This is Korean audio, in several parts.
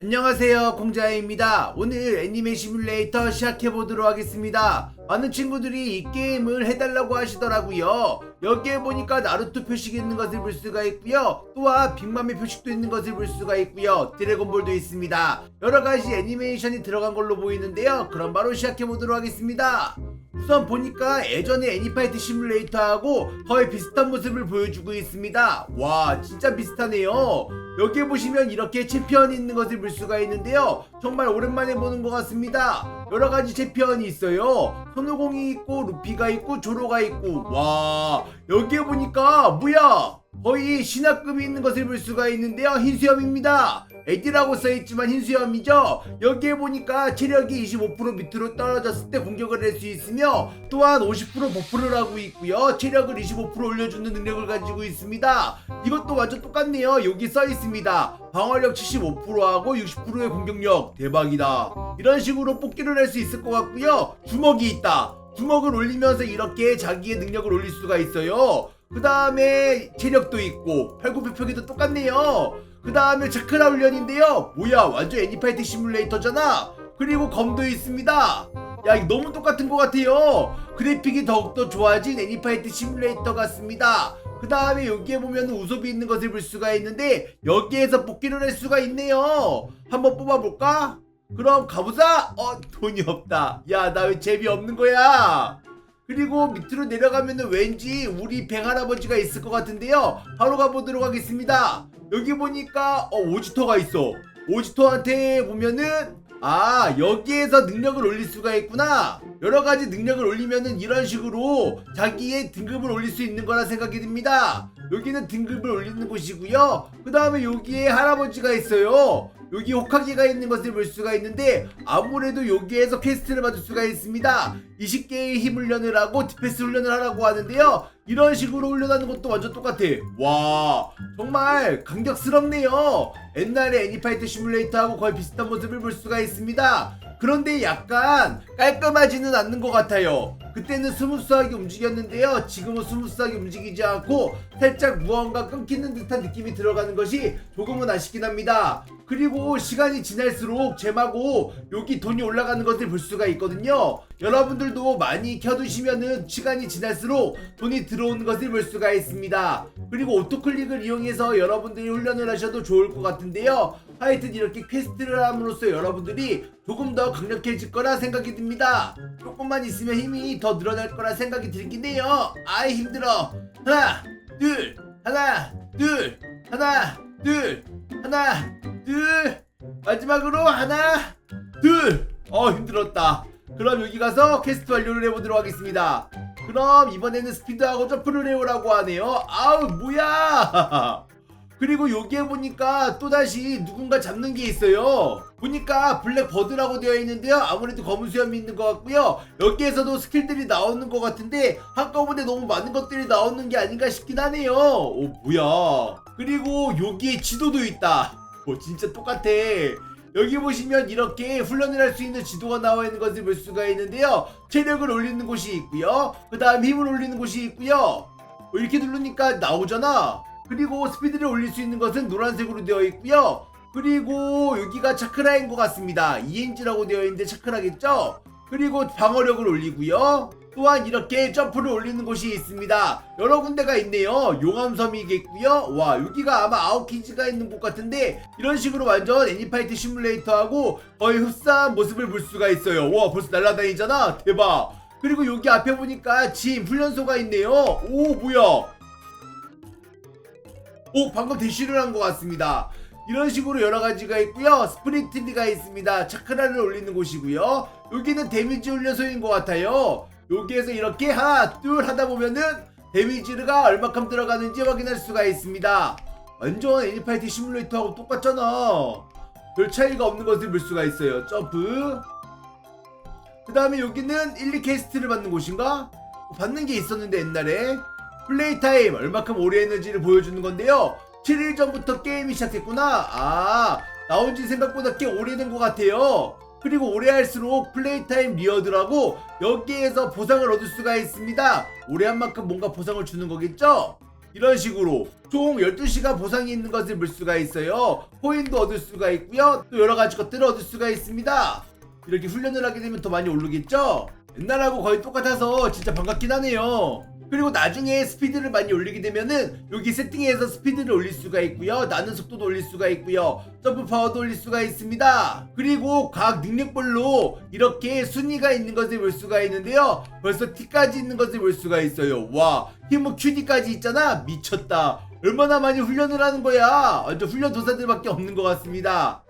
안녕하세요 공자입니다. 오늘 애니메 시뮬레이터 시작해보도록 하겠습니다. 많은 친구들이 이 게임을 해달라고 하시더라고요. 여기에 보니까 나루토 표식이 있는 것을 볼 수가 있고요. 또한 빅맘의 표식도 있는 것을 볼 수가 있고요. 드래곤볼도 있습니다. 여러가지 애니메이션이 들어간 걸로 보이는데요. 그럼 바로 시작해보도록 하겠습니다. 우선 보니까 예전에 애니파이트 시뮬레이터하고 거의 비슷한 모습을 보여주고 있습니다. 와 진짜 비슷하네요 여기에 보시면 이렇게 챔피언이 있는 것을 볼 수가 있는데요. 정말 오랜만에 보는 것 같습니다. 여러 가지 챔피언이 있어요. 손오공이 있고 루피가 있고 조로가 있고 와 여기에 보니까 뭐야 거의 신화급이 있는 것을 볼 수가 있는데요. 흰수염입니다. 에디라고 써있지만 흰수염이죠. 여기에 보니까 체력이 25% 밑으로 떨어졌을 때 공격을 할수 있으며 또한 50% 버프를 하고 있고요. 체력을 25% 올려주는 능력을 가지고 있습니다. 이것도 완전 똑같네요. 여기 써 있습니다. 방어력 75%하고 60%의 공격력 대박이다. 이런 식으로 뽑기를 할수 있을 것 같고요. 주먹이 있다. 주먹을 올리면서 이렇게 자기의 능력을 올릴 수가 있어요. 그 다음에 체력도 있고 팔굽혀펴기도 똑같네요. 그 다음에 차크라 훈련인데요. 뭐야 완전 애니파이트 시뮬레이터잖아. 그리고 검도 있습니다. 야 이거 너무 똑같은 것 같아요. 그래픽이 더욱더 좋아진 애니파이트 시뮬레이터 같습니다. 그 다음에 여기에 보면 우섭이 있는 것을 볼 수가 있는데 여기에서 뽑기를 할 수가 있네요. 한번 뽑아볼까? 그럼 가보자. 어 돈이 없다. 야 나 왜 재미없는 거야? 그리고 밑으로 내려가면은 왠지 우리 뱅할아버지가 있을 것 같은데요. 바로 가보도록 하겠습니다. 여기 보니까 어 오지터가 있어. 오지터한테 보면은 아 여기에서 능력을 올릴 수가 있구나. 여러 가지 능력을 올리면은 이런 식으로 자기의 등급을 올릴 수 있는 거라 생각이 듭니다. 여기는 등급을 올리는 곳이고요. 그 다음에 여기에 할아버지가 있어요. 여기 호카게가 있는 것을 볼 수가 있는데 아무래도 여기에서 퀘스트를 받을 수가 있습니다. 20개의 힘 훈련을 하고 디펜스 훈련을 하라고 하는데요. 이런 식으로 훈련하는 것도 완전 똑같아. 와 정말 감격스럽네요. 옛날에 애니파이트 시뮬레이터하고 거의 비슷한 모습을 볼 수가 있습니다. 그런데 약간 깔끔하지는 않는 것 같아요. 그때는 스무스하게 움직였는데요. 지금은 스무스하게 움직이지 않고 살짝 무언가 끊기는 듯한 느낌이 들어가는 것이 조금은 아쉽긴 합니다. 그리고 시간이 지날수록 제마고 여기 돈이 올라가는 것을 볼 수가 있거든요. 여러분들 도 많이 켜두시면은 시간이 지날수록 돈이 들어오는 것을 볼 수가 있습니다. 그리고 오토클릭을 이용해서 여러분들이 훈련을 하셔도 좋을 것 같은데요. 하여튼 이렇게 퀘스트를 함으로써 여러분들이 조금 더 강력해질 거라 생각이 듭니다. 조금만 있으면 힘이 더 늘어날 거라 생각이 들긴 해요. 아이 힘들어. 하나, 둘, 하나, 둘, 하나, 둘, 하나, 둘. 마지막으로 하나, 둘. 어 힘들었다. 그럼 여기 가서 퀘스트 완료를 해보도록 하겠습니다. 그럼 이번에는 스피드하고 점프를 해오라고 하네요. 아우 뭐야? 그리고 여기에 보니까 또다시 누군가 잡는 게 있어요. 보니까 블랙 버드라고 되어 있는데요. 아무래도 검은 수염이 있는 것 같고요. 여기에서도 스킬들이 나오는 것 같은데 한꺼번에 너무 많은 것들이 나오는 게 아닌가 싶긴 하네요. 오 뭐야? 그리고 여기에 지도도 있다. 어 진짜 똑같아. 여기 보시면 이렇게 훈련을 할 수 있는 지도가 나와 있는 것을 볼 수가 있는데요. 체력을 올리는 곳이 있고요. 그 다음 힘을 올리는 곳이 있고요. 어, 이렇게 누르니까 나오잖아. 그리고 스피드를 올릴 수 있는 것은 노란색으로 되어 있고요. 그리고 여기가 차크라인 것 같습니다. ENG라고 되어 있는데 차크라겠죠? 그리고 방어력을 올리고요. 또한 이렇게 점프를 올리는 곳이 있습니다. 여러 군데가 있네요. 용암섬이겠고요. 와 여기가 아마 아웃키즈가 있는 곳 같은데 이런 식으로 완전 애니파이트 시뮬레이터하고 거의 흡사한 모습을 볼 수가 있어요. 와 벌써 날아다니잖아. 대박. 그리고 여기 앞에 보니까 짐 훈련소가 있네요. 오 뭐야? 오 방금 대시를 한 것 같습니다. 이런 식으로 여러 가지가 있고요. 스프린트가 있습니다. 차크라를 올리는 곳이고요. 여기는 데미지 훈련소인 것 같아요. 여기에서 이렇게 하나 둘 하다 보면은 데미지가 얼마큼 들어가는지 확인할 수가 있습니다. 완전 애니파이트 시뮬레이터하고 똑같잖아. 별 차이가 없는 것을 볼 수가 있어요. 점프. 그 다음에 여기는 1, 2 캐스트를 받는 곳인가? 받는 게 있었는데 옛날에 플레이 타임 얼마큼 오래 했는지를 보여주는 건데요. 7일 전부터 게임이 시작했구나. 아, 나온 지 생각보다 꽤 오래된 것 같아요. 그리고 오래 할수록 플레이 타임 리어드라고 여기에서 보상을 얻을 수가 있습니다. 오래 한 만큼 뭔가 보상을 주는 거겠죠? 이런 식으로 총 12시간 보상이 있는 것을 볼 수가 있어요. 코인도 얻을 수가 있고요. 또 여러 가지 것들을 얻을 수가 있습니다. 이렇게 훈련을 하게 되면 더 많이 오르겠죠? 옛날하고 거의 똑같아서 진짜 반갑긴 하네요. 그리고 나중에 스피드를 많이 올리게 되면은 여기 세팅에서 스피드를 올릴 수가 있고요. 나는 속도도 올릴 수가 있고요. 점프 파워도 올릴 수가 있습니다. 그리고 각 능력별로 이렇게 순위가 있는 것을 볼 수가 있는데요. 벌써 T까지 있는 것을 볼 수가 있어요. 와, 힘은 QD까지 있잖아. 미쳤다. 얼마나 많이 훈련을 하는 거야. 완전 훈련 도사들밖에 없는 것 같습니다.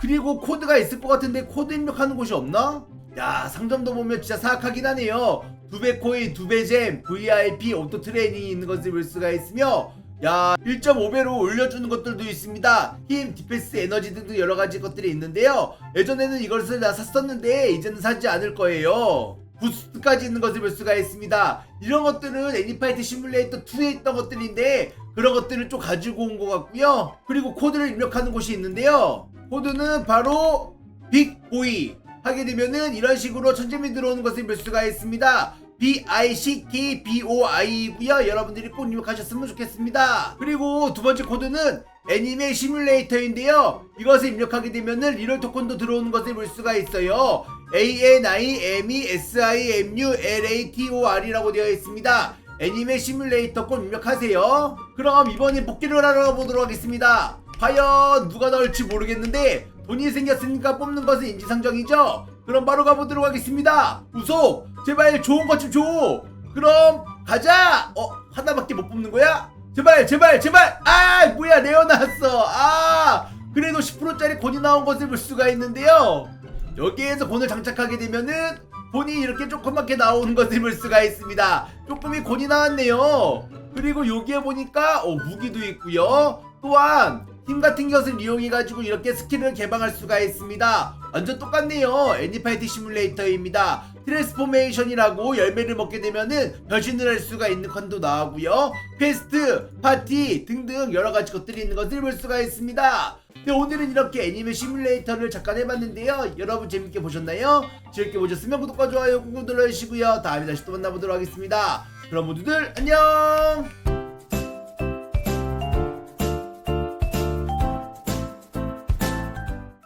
그리고 코드가 있을 것 같은데 코드 입력하는 곳이 없나? 야 상점도 보면 진짜 사악하긴 하네요. 두 배 코인, 두 배 잼, VIP, 오토 트레이닝이 있는 것을 볼 수가 있으며 야 1.5배로 올려주는 것들도 있습니다. 힘, 디펜스, 에너지 등등 여러가지 것들이 있는데요. 예전에는 이것을 다 샀었는데 이제는 사지 않을 거예요. 부스트까지 있는 것을 볼 수가 있습니다. 이런 것들은 애니파이트 시뮬레이터 2에 있던 것들인데 그런 것들을 좀 가지고 온 것 같고요. 그리고 코드를 입력하는 곳이 있는데요. 코드는 바로 빅보이 하게 되면은 이런 식으로 천점이 들어오는 것을 볼 수가 있습니다. B-I-C-K-B-O-I고요. 여러분들이 꼭 입력하셨으면 좋겠습니다. 그리고 두 번째 코드는 애니메 시뮬레이터인데요. 이것을 입력하게 되면은 리얼 토큰도 들어오는 것을 볼 수가 있어요. A-N-I-M-E-S-I-M-U-L-A-T-O-R이라고 되어 있습니다. 애니메 시뮬레이터 꼭 입력하세요. 그럼 이번엔 복귀를 하러 보도록 하겠습니다. 과연 누가 나올지 모르겠는데 돈이 생겼으니까 뽑는 것은 인지상정이죠? 그럼 바로 가보도록 하겠습니다. 우소, 제발 좋은 것 좀 줘. 그럼 가자. 어 하나밖에 못 뽑는 거야? 제발 제발 제발. 아 뭐야 레어 나왔어. 아 그래도 10%짜리 곤이 나온 것을 볼 수가 있는데요. 여기에서 곤을 장착하게 되면은 곤이 이렇게 조그맣게 나오는 것을 볼 수가 있습니다. 조금이 곤이 나왔네요. 그리고 여기에 보니까 어, 무기도 있고요. 또한 힘 같은 것을 이용해 가지고 이렇게 스킬을 개방할 수가 있습니다. 완전 똑같네요. 애니파이트 시뮬레이터입니다. 트랜스포메이션이라고 열매를 먹게 되면은 변신을 할 수가 있는 컨도 나오고요. 퀘스트, 파티 등등 여러 가지 것들이 있는 것을 볼 수가 있습니다. 네, 오늘은 이렇게 애니메 시뮬레이터를 잠깐 해봤는데요. 여러분 재밌게 보셨나요? 재밌게 보셨으면 구독과 좋아요 꾹 눌러주시고요. 다음에 다시 또 만나보도록 하겠습니다. 그럼 모두들 안녕!